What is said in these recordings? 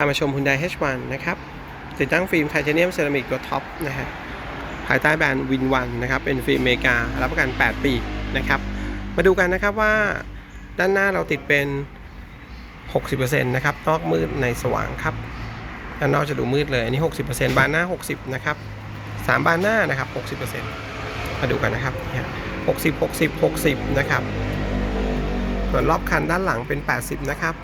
พามาชม Hyundai H1 นะครับ ติดตั้งฟิล์มไทเทเนียมเซรามิกตัวท็อปนะฮะภายใต้แบรนด์วินวันนะครับ เป็นฟิล์มอเมริกา รับประกัน 8 ปีนะครับ มาดูกันนะครับว่าด้านหน้าเราติดเป็น 60%นะครับ นอกมืดในสว่างครับ ด้านนอกจะดูมืดเลย อันนี้ 60%บานหน้า 60 นะครับ 3 บานหน้านะครับ 60%มาดูกันนะครับ 60 60 60 นะครับ ส่วนรอบคันด้านหลังเป็น 80 นะครับ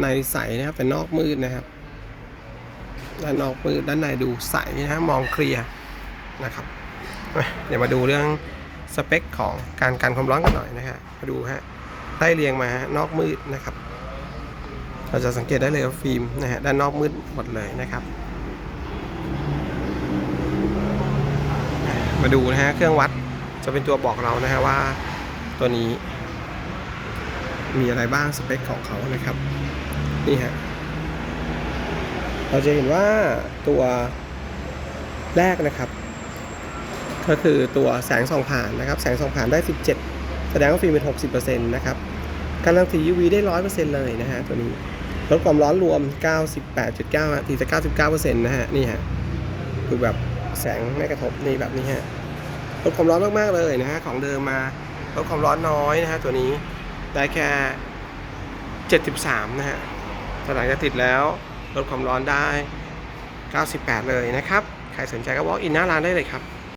ในใสนะครับแต่นอกมืดนะครับด้านนอกมืดด้านในดูใสนะฮะมองเคลียร์นะครับเดี๋ยวมาดูเรื่องสเปคของการกันความร้อนกันหน่อยนะฮะมาดูฮะไล่เรียงมาฮะนอกมืดนะครับ เราจะสังเกตได้เลยว่าฟิล์มนะฮะด้านนอกมืดหมดเลยนะครับ มาดูนะฮะเครื่องวัดจะเป็นตัวบอกเรานะฮะว่าตัวนี้ มีอะไรบ้างสเปคของเขานะครับ นี่ฮะเราจะเห็นว่าตัวแรกนะครับ ก็คือตัวแสงส่องผ่านนะครับ แสงส่องผ่านได้ 17 แสดงว่าฟิล์มเป็น 60%นะครับการรังสี UV ได้ 100%เลยนะฮะตัวนี้ลดความร้อนรวม 98.9ทีจะ99%นะฮะนี่ฮะคือแบบแสงไม่กระทบนี่แบบนี้ฮะลดความร้อนมากๆเลยนะฮะของเดิมมาลดความร้อนน้อยนะฮะตัวนี้ได้แค่ 73 นะฮะ แต่หลังจะติดแล้วลดความร้อนได้ 98 เลยนะครับ ใครสนใจก็ walk in หน้าร้านได้เลยครับ